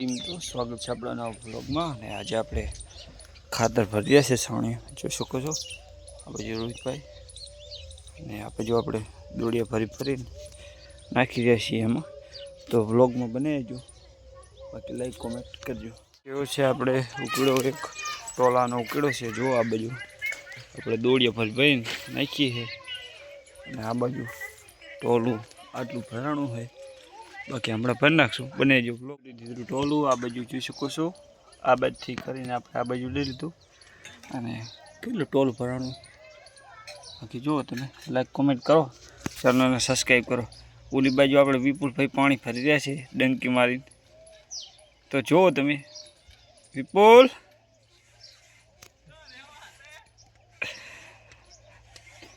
Team તો સ્વાગત છે આપણા નવા બ્લોગમાં અને આજે આપણે ખાતર ભર્યા છે છાણી જોઈ શકો છો. આ બાજુ રોહિતભાઈ. અને આ બાજુ આપણે દોડિયા ભરી ભરીને નાખી રહ્યા છીએ એમાં. તો બ્લોગમાં બને જો બાકી લાઈક કોમેન્ટ કરજો. એવો છે આપણે ઉકળો એક ટોલાનો ઉકળો છે. જો આ બાજુ આપણે દોડિયા ભરી ભરીને નાખીએ છીએ. અને આ બાજુ ટોલું આટલું ભરાણું હોય. બાકી હમણાં ભરી નાખશું. બને જો બ્લોક ટોલું આ બાજુ જોઈ શકો છો. આ બાજુથી કરીને આપણે આ બાજુ લઈ લીધું. અને કેટલું ટોલું ભરવાનું? બાકી જુઓ તમે લાઈક કોમેન્ટ કરો. ચેનલને સબસ્ક્રાઈબ કરો. ઓલી બાજુ આપણે વિપુલભાઈ પાણી ફરી રહ્યા છે, ડંકી મારીને. તો જુઓ તમે, વિપુલ.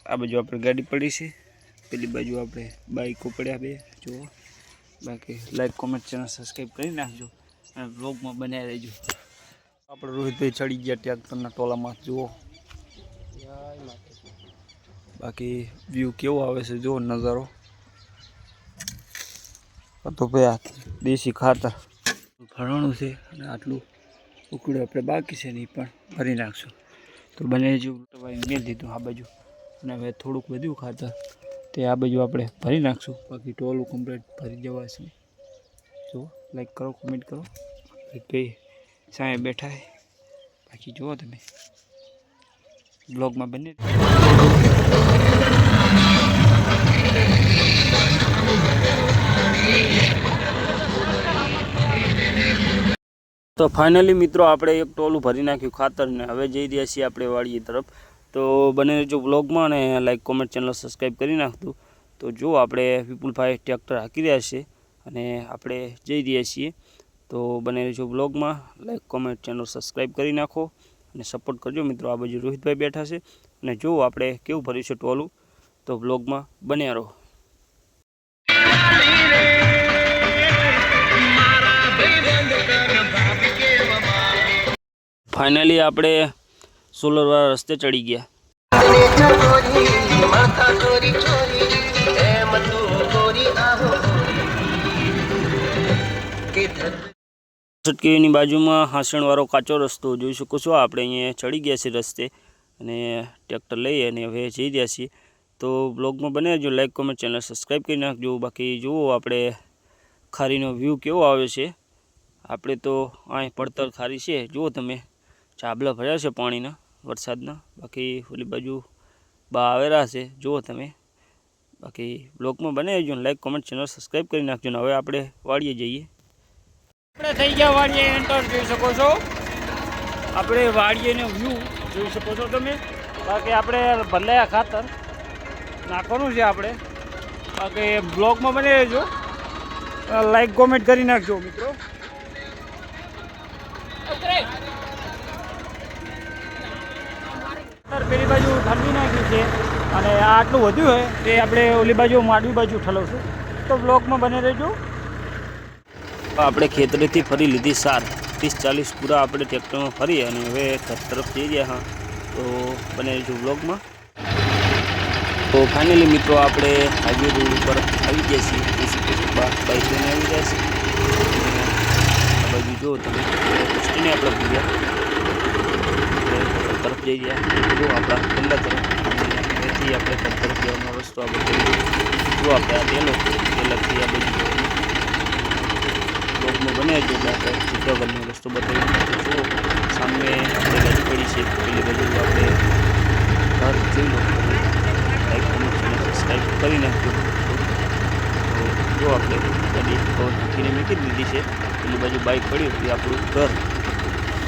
આ બાજુ આપણે ગાડી પડી છે. પેલી બાજુ આપણે બાઈકો પડ્યા બે, જુઓ. બાકી લાઈક કોમેન્ટ ચેનલ સબસ્ક્રાઈબ કરી નાખજો અને બ્લોગમાં બનાવી રહેજો. આપણે રોહિતભાઈ ચડી ગયા ટ્રેક્ટરના ટોલામાં. જુઓ. બાકી વ્યૂ કેવો આવે છે? જુઓ નજારો. તો ભાઈ આ દેશી ખાતર. ભરવાનું છે અને આટલું ઉકળ્યું આપણે બાકી છે નહીં પણ ભરી નાખશું. તો બને જેવું મેળ દીધું આ બાજુ. અને હવે થોડુંક વધ્યું ખાતર. તે આ બાજુ આપણે ભરી નાખશું. બાકી ટોલું કમ્પ્લીટ ભરી જવાશે જો લાઈક કરો કોમેન્ટ કરો. ભાઈ સાંય બેઠા બાકી જુઓ તમે. બ્લોગમાં બને. તો ફાઇનલી મિત્રો, આપણે એક ટોલું ભરી નાખ્યું ખાતર ને હવે જઈ રહ્યા છીએ આપણે વાડીએ તરફ. તો બને જો બ્લોગમાં અને લાઈક કોમેન્ટ ચેનલ સબસ્ક્રાઈબ કરી નાખતું તો જો આપણે વિપુલભાઈ ટ્રેક્ટર હાકી રહ્યા છે અને આપણે જઈ રહ્યા છીએ, તો બને જો બ્લોગમાં લાઈક કોમેન્ટ ચેનલ સબસ્ક્રાઈબ કરી નાખો અને સપોર્ટ કરજો મિત્રો. આ બાજુ રોહિતભાઈ બેઠા છે અને જો આપણે કેવું ભર્યું છે ટોલું, તો બ્લોગમાં બન્યા રહો. ફાઇનલી આપણે સોલરવાળા રસ્તે ચડી ગયા. છટકીની બાજુમાં હાંસણવાળો કાચો રસ્તો જોઈ શકો છો. આપણે અહીંયા ચડી ગયા છીએ રસ્તે અને ટ્રેક્ટર લઈ અને હવે જઈ રહ્યા છીએ. તો બ્લોગમાં બને જો લાઈક કોમેન્ટ ચેનલ સબસ્ક્રાઈબ કરી નાખજો. બાકી જુઓ આપણે ખારીનો વ્યૂ કેવો આવે છે. આપણે તો અહીં પડતર ખારી છે. જુઓ તમે. ચાબલા ભર્યા છે પાણીના. વરસાદના. બાકી ઓલી બાજુ બા આવેલા છે જુઓ તમે. બાકી બ્લોગમાં બને જો લાઈક કોમેન્ટ ચેનલ સબસ્ક્રાઈબ કરી નાખજો ને હવે આપણે વાડીએ જઈએ. આપણે થઈ ગયા વાડીએ એન્ટર જોઈ શકો છો. આપણે વાડીએનો વ્યૂ જોઈ શકો છો તમે. બાકી આપણે ભલાયા ખાતર નાખવાનું છે આપણે. બાકી બ્લોગમાં બને રહેજો. લાઈક કોમેન્ટ કરી નાખજો મિત્રો. ઠલવી નાખી છે અને આ આટલું વધ્યું હોય તે આપણે ઓલી બાજુ, માંડવી બાજુ ઠલવશું. તો બ્લોકમાં બને રહેજો. આપણે ખેતરેથી ફરી લીધી સાર. ત્રીસ ચાલીસ પૂરા આપણે ટ્રેક્ટરમાં ફરી અને હવે ઘર તરફ જઈ ગયા હા. તો બને રહેજો બ્લોગમાં તો ફાઇનલી મિત્રો આપણે હાઈવે રોડ ઉપર આવી ગયા છીએ. બાઇક લઈને આવી ગયા છીએ. બાજુ જો તમે આપણે ભૂલ્યા જઈ જો આપણા પહેલા તરફ. એથી આપણે તરફ જવાનો રસ્તો આ બધો જો આપણે આ તેલો તેલકથી આ બધું રોડમાં બને જો આપણે ચિત્રગઢનો રસ્તો બતાવી જો સામે આપણે ગાડી પડી છે. પેલી બાજુ આપણે ઘર જોઈ લો લાઈક કમેન્ટ અને સબસ્ક્રાઈબ કરી નાખજો. જો આપણે ગાડી કવર નાખીને મૂકી દીધી છે. પેલી બાજુ બાઇક પડી એ આપણું ઘર.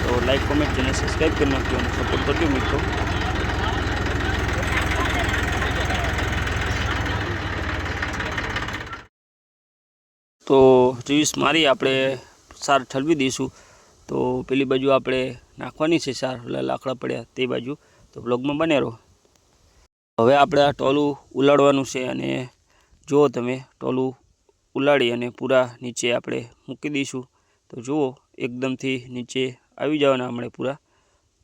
તો લાઈક કોમેન્ટ ચેનલ સબસ્ક્રાઈબ કરી નાખજો. અને સપોર્ટ કરજો મિત્રો. તો ત્રીસ મારી આપણે સાર ઠલવી દઈશું. તો પેલી બાજુ આપણે નાખવાની છે સાર લાકડા પડ્યા તે બાજુ. તો બ્લોગમાં બને રહો. હવે આપણે આ ટોલું ઉલાડવાનું છે અને જુઓ તમે, ટોલું ઉલાડી અને પૂરા નીચે આપણે મૂકી દઈશું. તો જુઓ, એકદમથી નીચે આવી જવાના હમણે પૂરા.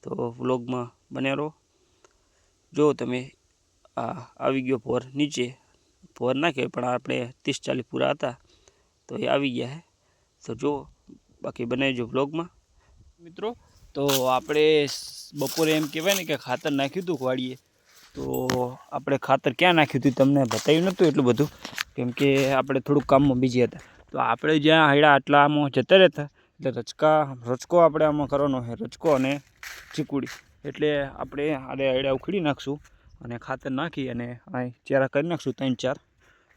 તો વ્લોગમાં બને રહો. જો તમે આ આવી ગયો પોર નીચે પોર કહેવાય, પણ આપણે ત્રીસ ચાલીસ પૂરા હતા, તો એ આવી ગયા હે. તો જો, બાકી બનાવજો વ્લોગમાં. મિત્રો, તો આપણે બપોરે એમ કહેવાય ને કે ખાતર નાખ્યું હતું વાડીએ. તો આપણે ખાતર ક્યાં નાખ્યું હતું તમને બતાવ્યું નહોતું એટલું બધું. કેમ કે આપણે થોડુંક કામમાં બીજી હતા. તો આપણે જ્યાં હાડા આટલા આમાં જતા રહેતા એટલે રચકા રચકો આપણે આમાં કરવાનો છે. રચકો અને ચીકુડી. એટલે આપણે આડે આડે ઉખડી નાખશું અને ખાતર નાખી અને અહીં ચેરા કરી નાખશું ત્રણ ચાર.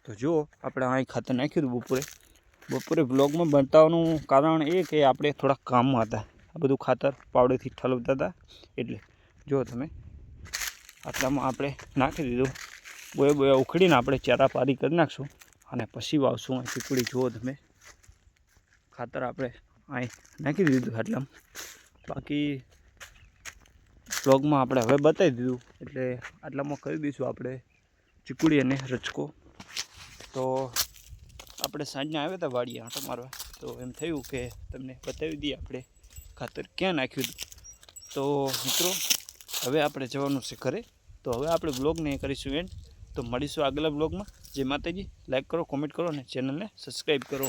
તો જુઓ, આપણે અહીં ખાતર નાખ્યું હતું બપોરે. બપોરે બ્લોગમાં બતાવવાનું કારણ એ કે આપણે થોડાક કામમાં હતા. આ બધું ખાતર પાવડેથી ઠલવતા હતા. એટલે જુઓ તમે, આટલામાં આપણે નાખી દીધું. બોય બોયા ઉખડીને આપણે ચારા પારી કરી નાખશું અને પછી વાવશું ચીકડી ચીકુડી. જુઓ તમે, ખાતર આપણે અહીં નાખી દીધું આટલામાં બાકી બ્લોગમાં આપણે હવે બતાવી દીધું, એટલે આટલામાં કરી દઈશું આપણે ચીકુડી અને રચકો તો આપણે સાંજના આવ્યા હતા વાડીએ આંટો મારવા. તો એમ થયું કે તમને બતાવી દઈએ આપણે ખાતર ક્યાં નાખ્યું હતું. તો મિત્રો, હવે આપણે જવાનું છે ઘરે. તો હવે આપણે બ્લોગને કરીશું એન્ડ તો મળીશું આગલા બ્લોગમાં જે માતાજી. લાઈક કરો કોમેન્ટ કરો અને ચેનલને સબસ્ક્રાઈબ કરો.